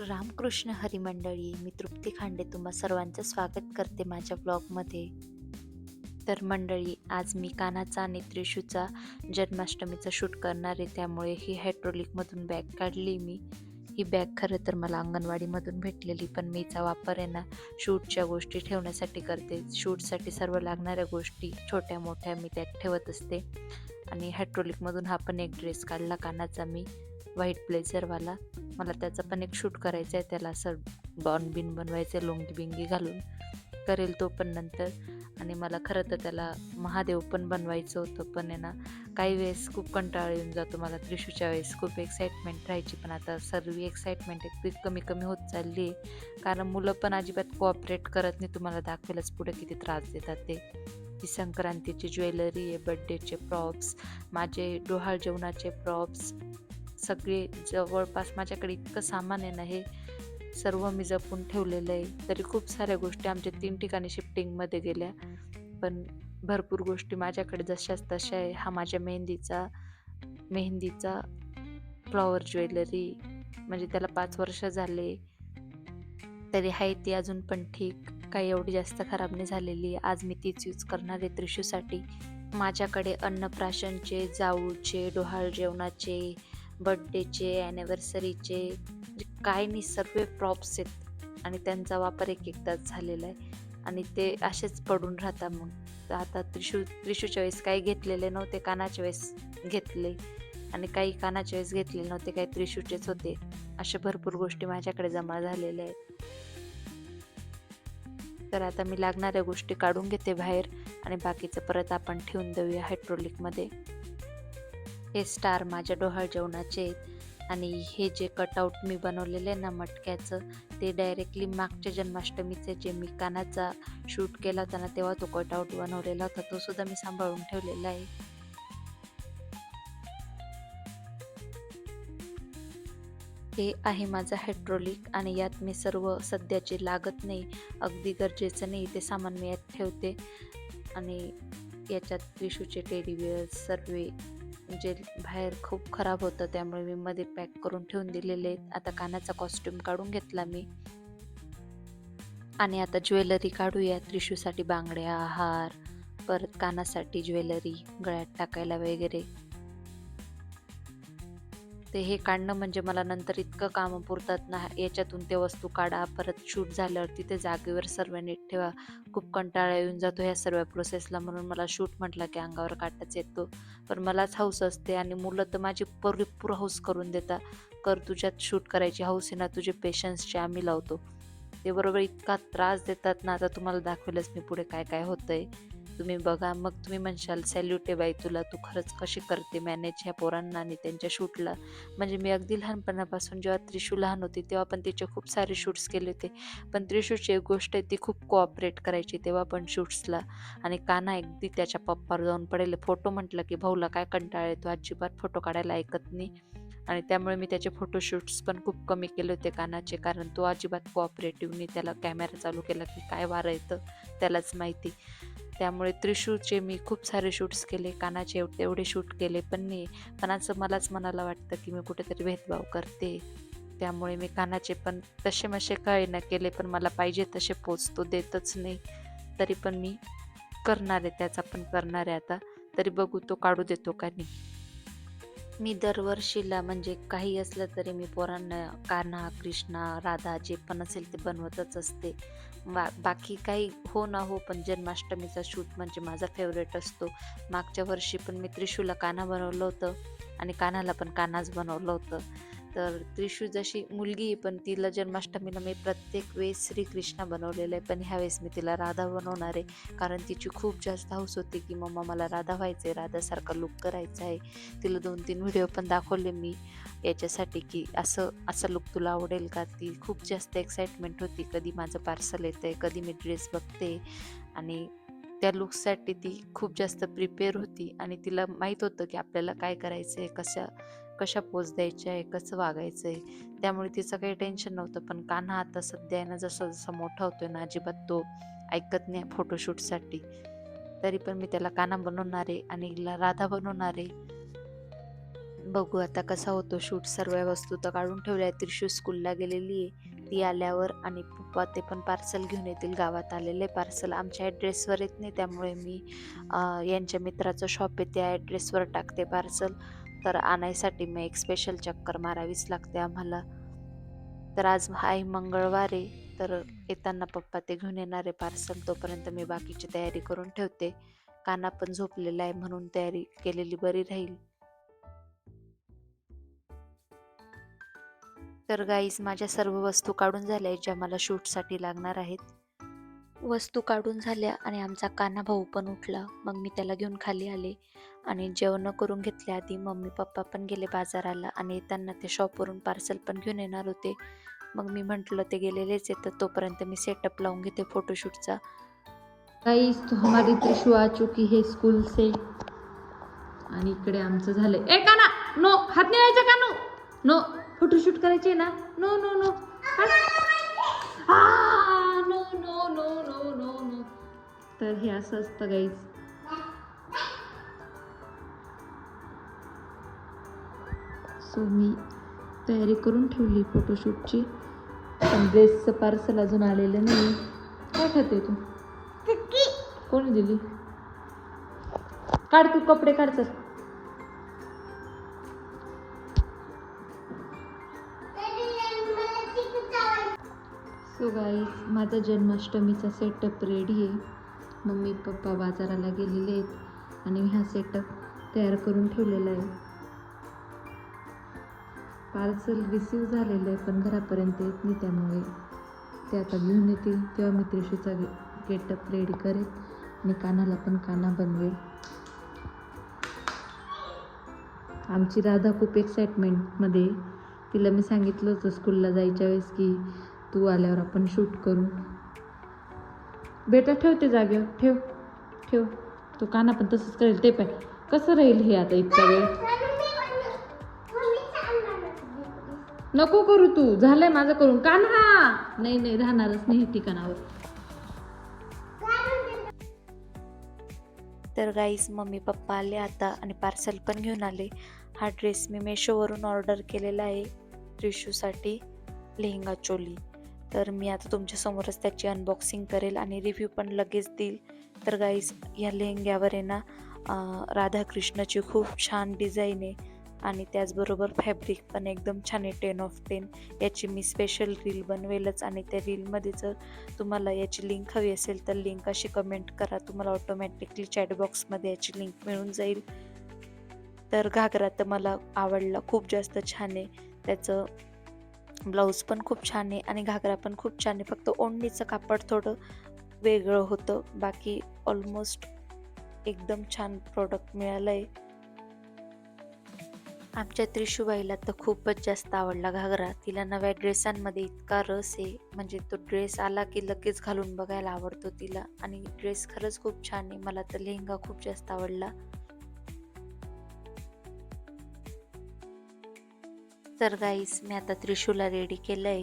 रामकृष्ण हरिमंडळी मी तृप्ती खांडे तुम्हा सर्वांचं स्वागत करते माझ्या ब्लॉगमध्ये. तर मंडळी आज मी कानाचा आणि त्रिशूचा जन्माष्टमीचा शूट करणार आहे त्यामुळे ही हायड्रोलिकमधून बॅग काढली मी. ही बॅग खरं तर मला अंगणवाडीमधून भेटलेली पण मीचा वापर आहे ना शूटच्या गोष्टी ठेवण्यासाठी करते. शूटसाठी सर्व लागणाऱ्या गोष्टी छोट्या मोठ्या मी त्यात ठेवत असते. आणि हायड्रोलिकमधून हा पण एक ड्रेस काढला कानाचा मी व्हाईट ब्लेझरवाला. मला त्याचं पण एक शूट करायचं आहे त्याला असं डॉन बिन बनवायचं आहे लोंगी बिंगी घालून करेल तो पण नंतर. आणि मला खरं तर त्याला महादेव पण बनवायचं होतं पण आहे ना काही वेळेस खूप कंटाळा येऊन जातो मला त्रिशूच्या वेळेस खूप एक्साइटमेंट राहायची पण आता सर्व एक्साइटमेंट एक कमी कमी होत चालली आहे. कारण मुलं पण अजिबात कोऑपरेट करत नाही तुम्हाला दाखवेलच पुढे किती त्रास देतात ते. ही संक्रांतीची ज्वेलरी आहे बड्डेचे प्रॉप्स माझे डोहाळ जेवणाचे प्रॉप्स सगळे जवळपास माझ्याकडे इतकं सामान आहे ना हे सर्व मी जपून ठेवलेलं आहे. तरी खूप साऱ्या गोष्टी आमच्या तीन ठिकाणी शिफ्टिंगमध्ये गेल्या. पण भरपूर गोष्टी माझ्याकडे जशाच तशा आहे. हा माझ्या मेहंदीचा मेहंदीचा फ्लॉवर ज्वेलरी म्हणजे त्याला पाच वर्ष झाले. तरी आहे ती अजून पण ठीक. काही एवढी जास्त खराब नाही झालेली. आज मी तीच यूज करणार आहे त्रिशूसाठी. माझ्याकडे अन्नप्राशनचे जाऊचे डोहाळ जेवणाचे बड्डेचे ॲनिव्हर्सरीचे म्हणजे काय नाही सर्व प्रॉप्स आहेत आणि त्यांचा वापर एक एकदाच झालेला आहे. आणि ते असेच पडून राहतात मग. तर आता त्रिशू त्रिशूच्या वेळेस काही घेतलेले नव्हते कानाच्या वेळेस घेतले. आणि काही कानाच्या वेळेस घेतलेले नव्हते काही त्रिशूचेच होते. अशा भरपूर गोष्टी माझ्याकडे जमा झालेल्या आहेत. तर आता मी लागणाऱ्या गोष्टी काढून घेते बाहेर आणि बाकीचं परत आपण ठेवून देऊया हायड्रोलिकमध्ये हे स्टार माझ्या डोहाळ जेवणाचे आहेत. आणि हे जे कटआउट मी बनवलेलं आहे ना मटक्याचं ते डायरेक्टली मागच्या जन्माष्टमीचे जे मी कानाचा शूट केला होता ना तेव्हा तो कटआउट बनवलेला होता. तो सुद्धा मी सांभाळून ठेवलेला आहे. हे आहे माझं हायड्रोलिक आणि यात मी सर्व सध्याचे लागत नाही अगदी गरजेचं नाही ते सामान मी यात ठेवते. आणि याच्यात त्रिशूचे टेडीबिअर सर्व जे बाहेर खूप खराब होतं त्यामुळे मी मध्ये पॅक करून ठेवून दिलेले आहेत. आता कानाचा कॉस्ट्युम काढून घेतला मी. आणि आता ज्वेलरी काढूया. त्रिशूसाठी बांगड्या हार परत कानासाठी ज्वेलरी गळ्यात टाकायला वगैरे. ते हे काढणं म्हणजे मला नंतर इतकं कामं पुरतात ना याच्यातून ते वस्तू काढा परत शूट झाल्यावर तिथे जागेवर सर्व नीट ठेवा. खूप कंटाळा येऊन जातो ह्या सर्व प्रोसेसला म्हणून मला शूट म्हटलं की अंगावर काटाच येतो. पण मलाच हौस असते आणि मुलं तर माझी परिपूर हौस करून देता. कर तुझ्यात शूट करायची हौस आहे ना तुझे पेशन्सचे आम्ही लावतो. ते बरोबर इतका त्रास देतात ना आता तुम्हाला दाखवेलच मी पुढे काय काय होतंय. तुम्ही बघा मग तुम्ही म्हणशाल सॅल्यूट आहे बाई तुला तू खरंच कशी करते मॅनेज ह्या पोरांना आणि त्यांच्या शूटला? म्हणजे मी अगदी लहानपणापासून जेव्हा त्रिशू लहान होती तेव्हा पण तिचे खूप सारे शूट्स केले होते. पण त्रिशूची एक गोष्ट आहे ती खूप कोऑपरेट करायची तेव्हा पण शूट्सला आणि काना अगदी त्याच्या पप्पावर जाऊन पडेल. फोटो म्हटलं की भाऊला काय कंटाळा येतो अजिबात फोटो काढायला ऐकत नाही. आणि त्यामुळे मी त्याचे फोटोशूट्स पण खूप कमी केले होते कानाचे कारण तो अजिबात कोऑपरेटिव्हनी त्याला कॅमेरा चालू केला की काय वारं येतं त्यालाच माहिती. त्यामुळे त्रिशूचे मी खूप सारे शूट्स केले कानाचे एव एवढे शूट केले पण नाही. पण असं मलाच मनाला वाटतं की मी कुठेतरी भेदभाव करते. त्यामुळे मी कानाचे पण तसे मसे काय न केले पण मला पाहिजे तसे पोचतो देतच नाही. तरी पण मी करणार आहे त्याचा पण करणार आहे आता. तरी बघू तो काढू देतो का नाही. मी दरवर्षीला म्हणजे काही असलं तरी मी पोरांना कान्हा कृष्णा राधा जे पण असेल ते बनवतच असते. बा बाकी काही हो ना हो पण जन्माष्टमीचा शूट म्हणजे माझा फेवरेट असतो. मागच्या वर्षी पण मी त्रिशूला कान्हा बनवलं होतं आणि कान्हाला पण कान्हाच बनवलं होतं. तर त्रिशू जशी मुलगी आहे पण तिला जन्माष्टमीला मी प्रत्येक वेळेस श्रीकृष्ण बनवलेलं आहे. पण ह्यावेळेस मी तिला राधा बनवणार आहे. कारण तिची खूप जास्त हौस होती की मम्मा मला राधा व्हायचं आहे राधासारखा लुक करायचा आहे. तिला दोन तीन व्हिडिओ पण दाखवले मी याच्यासाठी की असं असा लुक तुला आवडेल का? ती खूप जास्त एक्साइटमेंट होती. कधी माझं पार्सल येतं आहे कधी मी ड्रेस बघते. आणि त्या लुक्ससाठी ती खूप जास्त प्रिपेअर होती. आणि तिला माहीत होतं की आपल्याला काय करायचं आहे कशा कशा पोच द्यायच्या आहे कसं वागायचं आहे त्यामुळे तिचं काही टेन्शन नव्हतं. पण कान्हा आता सध्या ना जसं जसं मोठा होतोय ना अजिबात तो ऐकत नाही फोटोशूटसाठी तरी पण मी त्याला काना बनवणार आहे आणि हिला राधा बनवणार आहे. बघू आता कसा होतो शूट सर्व वस्तू तर काढून ठेवल्या त्रिशू स्कूलला गेलेली आहे. ती आल्यावर आणि पप्पा ते पण पार्सल घेऊन येतील. गावात आलेले पार्सल आमच्या ॲड्रेसवर येत नाही. त्यामुळे मी यांच्या मित्राचं शॉप आहे. त्या ॲड्रेसवर टाकते पार्सल तर आणायसाठी मग एक स्पेशल चक्कर मारावीच लागते आम्हाला. तर आज आहे मंगळवारी तर येताना पप्पा ते घेऊन येणारे पार्सल तोपर्यंत मी बाकीची तयारी करून ठेवते. काना पण झोपलेला आहे म्हणून तयारी केलेली बरी राहील. तर गाईज माझ्या सर्व वस्तू काढून झाल्या आहेत ज्या मला शूटसाठी लागणार आहेत. वस्तू काढून झाल्या आणि आमचा काना भाऊ पण उठला. मग मी त्याला घेऊन खाली आले आणि जेवण करून घेतले आधी मम्मी पप्पा पण गेले बाजाराला आणि त्यांना ते शॉपवरून पार्सल पण घेऊन येणार होते. मग मी म्हटलं ते गेलेलेच आहे तर तोपर्यंत मी सेटअप लावून घेते फोटोशूटचा गाईस तो हमारी त्रिशू आ चुकी हे स्कूल से. आणि इकडे आमचं झालंय ए काना नो हात नाही का नो नो फोटोशूट करायचे ना. नो नो नो आ तर हे असं असतं गाईज सो मी तयारी करून ठेवली फोटोशूटची पण ड्रेसचं पार्सल अजून आलेलं नाही काय खाते तू? कोणी दिली? काढ तू कपडे काढ चल. सो गाईज माझा जन्माष्टमीचा सेटअप रेडी आहे. मम्मी पप्पा बाजाराला गेलेले आहेत आणि मी हा सेटअप तयार करून ठेवलेला आहे. पार्सल रिसीव झालेलं आहे पण घरापर्यंत येत नाही त्यामुळे. ते आता घेऊन येतील तेव्हा मी त्रिशूचा गे गेटअप रेडी करेल आणि कानाला पण काना बनवेल. आमची राधा खूप एक्साइटमेंटमध्ये तिला मी सांगितलं होतं स्कूलला जायच्या वेळेस की तू आल्यावर आपण शूट करू. बेटा ठेव ते जागेवर. ठेव ठेव. तो काना पण तसंच करेल ते पण. कसं राहील हे आता इतका वेळ? नको करू तू. झालंय माझं करून. कान्हा! नाही नाही राहणारच नाही ठिकाणावर. तर गाईज मम्मी पप्पा आले आता आणि पार्सल पण घेऊन आले. हा ड्रेस मी मेशोवरून ऑर्डर केलेला आहे त्रिशूसाठी लेहंगा चोली. तर मी आता तुमच्यासमोरच त्याची अनबॉक्सिंग करेल आणि रिव्ह्यू पण लगेच देईल. तर गाईज या लेहंग्यावर आहे ना राधाकृष्णाची खूप छान डिझाईन आहे. आणि त्याचबरोबर फॅब्रिक पण एकदम छान आहे टेन ऑफ टेन याची मी स्पेशल रील बनवेलच आणि त्या रीलमध्ये जर तुम्हाला याची लिंक हवी असेल तर लिंक अशी कमेंट करा. तुम्हाला ऑटोमॅटिकली चॅटबॉक्समध्ये याची लिंक मिळून जाईल. तर घागरा तर मला आवडला खूप जास्त छान आहे. त्याचं ब्लाऊज पण खूप छान आहे आणि घागरा पण खूप छान आहे. फक्त ओढणीचं कापड थोडं वेगळं होतं. बाकी ऑलमोस्ट एकदम छान प्रोडक्ट मिळालं आहे आमच्या त्रिशूबाईला तर खूपच जास्त आवडला घागरा. तिला नव्या ड्रेसांमध्ये इतका रस आहे. म्हणजे तो ड्रेस आला की लगेच घालून बघायला आवडतो तिला. आणि ड्रेस खरंच खूप छान आहे. मला तर लेहंगा खूप जास्त आवडला. तर गाईस मी आता त्रिशूला रेडी केलं आहे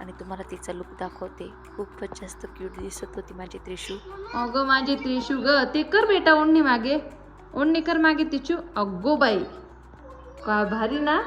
आणि तुम्हाला तिचा लुक दाखवते. खूपच जास्त क्यूट दिसत होती माझी त्रिशू. अगं माझी त्रिशू ग ते कर बेटा ओढणी मागे. ओढणी कर मागे तिचू. अगो बाई. का भारी ना?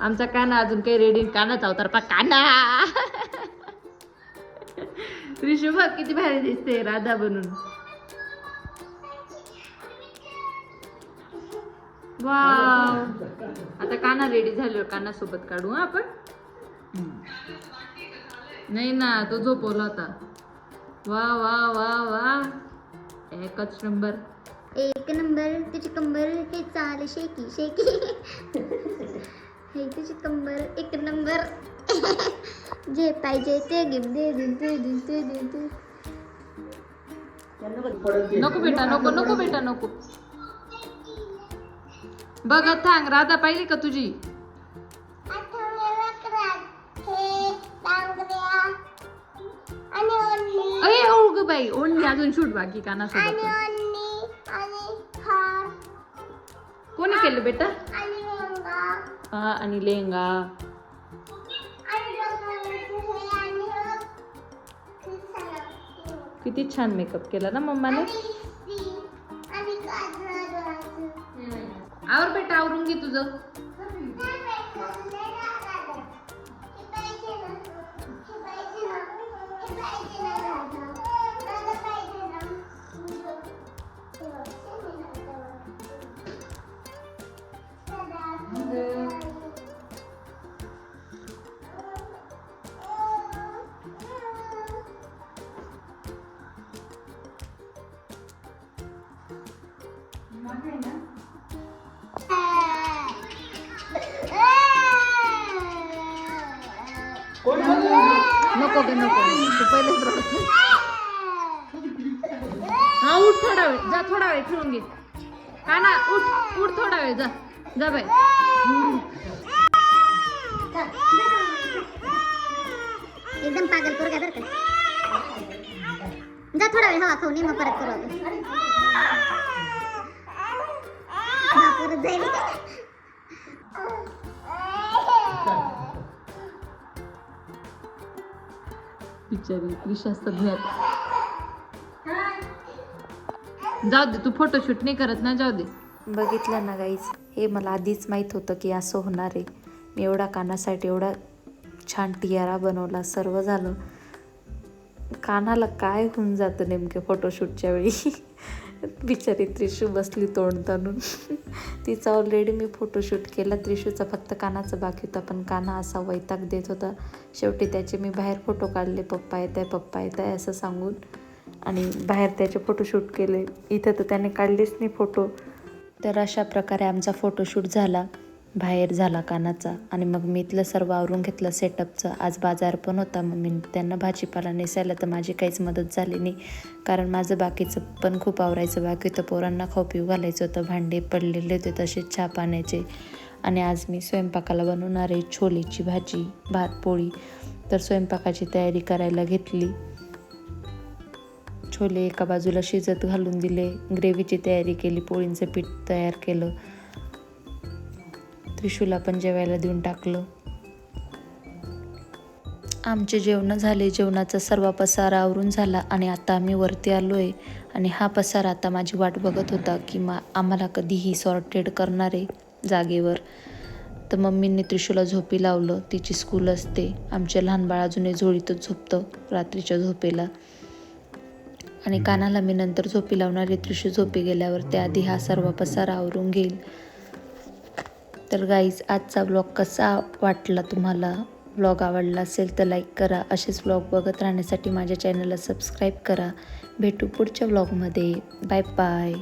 आमचा काना अजून काही रेडी कानाच अवतार पा काना! त्रिशू बघ किती भारी दिसते राधा बनून. वाव आता काना रेडी झाल्यावर काना सोबत काढू हा आपण? नाही ना तो झोपवला होता. वा वा वा वा एकच नंबर एक नंबर तुझी कंबर हे चाल शेकी शेकी हे तुझी कंबर एक नंबर जे पाहिजे ते गिफ्ट दे दे दे दे दे दे. दे नको बेटा नको नको बेटा नको. बघ थांग राधा पाहिली का तुझी? अरे ओळख ग बाई, ओढणी अजून शूट बाकी कानासोबत कोणी केलं बेटा? हा, आणि लेहंगा. किती छान मेकअप केला ना मम्माने? आवर बेटा आवरून घे तुझं. नको गे नको. तू पहिलेच रडत हा उठ थोडा वेळ. जा थोडा वेळ ठेवून घे. का ना उठ उठ थोडा वेळ. जा जा बाय एकदम पागल पोरगा बरं का. जा थोडा वेळ हवा खाऊन ये मग परत करू आपण. परत जाईल. बिचारी विश्वास जाऊ दे तू फोटोशूट नाही करत ना जाऊ दे. बघितलं ना गाईज हे मला आधीच माहीत होतं की असं होणार आहे. मी एवढा कानासाठी एवढा छान टियारा बनवला सर्व झालं. कानाला काय होऊन जातं नेमके फोटोशूटच्या वेळी? बिचारी त्रिशू बसली तोंड ताणून. तिचा ऑलरेडी मी फोटोशूट केला. त्रिशूचा फक्त कानाचा बाकी होता पण काना असा वैताग देत होता. शेवटी त्याचे मी बाहेर फोटो काढले पप्पा येत आहे पप्पा येत आहे असं सांगून. आणि बाहेर त्याचे फोटोशूट केले. इथं तर त्याने काढलेच नाही फोटो तर अशा प्रकारे आमचा फोटोशूट झाला. बाहेर झाला कानाचा आणि मग मी इथलं सर्व आवरून घेतलं सेटअपचं आज बाजार पण होता मग मी त्यांना भाजीपाला नेसायला तर माझी काहीच मदत झाली नाही. कारण माझं बाकीचं पण खूप आवरायचं बाकी तर पोरांना खाऊ पिऊ घालायचं होतं भांडे पडलेले होते तसेच चहा पाण्याचे. आणि आज मी स्वयंपाकाला बनवणार आहे छोलेची भाजी भात पोळी. तर स्वयंपाकाची तयारी करायला घेतली. छोले एका बाजूला शिजत घालून दिले ग्रेव्हीची तयारी केली पोळींचं पीठ तयार केलं. त्रिशूला पण जेवायला देऊन टाकलं. आमचे जेवणं झाले जेवणाचा सर्व पसारा आवरून झाला आणि आता आम्ही वरती आलो आहे आणि हा पसारा आता माझी वाट बघत होता की मा आम्हाला कधीही सॉर्टेड करणार आहे जागेवर. तर मम्मींनी त्रिशूला झोपी लावलं तिची स्कूल असते. आमचे लहान बाळ अजूनही झोळीतच झोपतं रात्रीच्या झोपेला. आणि कानाला मी नंतर झोपी लावणार आहे त्रिशू झोपी गेल्यावर त्याआधी हा सर्व पसारा आवरून घेईल. तर गाईज आजचा ब्लॉग कसा वाटला तुम्हाला? ब्लॉग आवडला असेल तर लाईक करा. असेच ब्लॉग बघत राहण्यासाठी माझ्या चॅनलला सबस्क्राईब करा. भेटू पुढच्या ब्लॉगमध्ये बाय बाय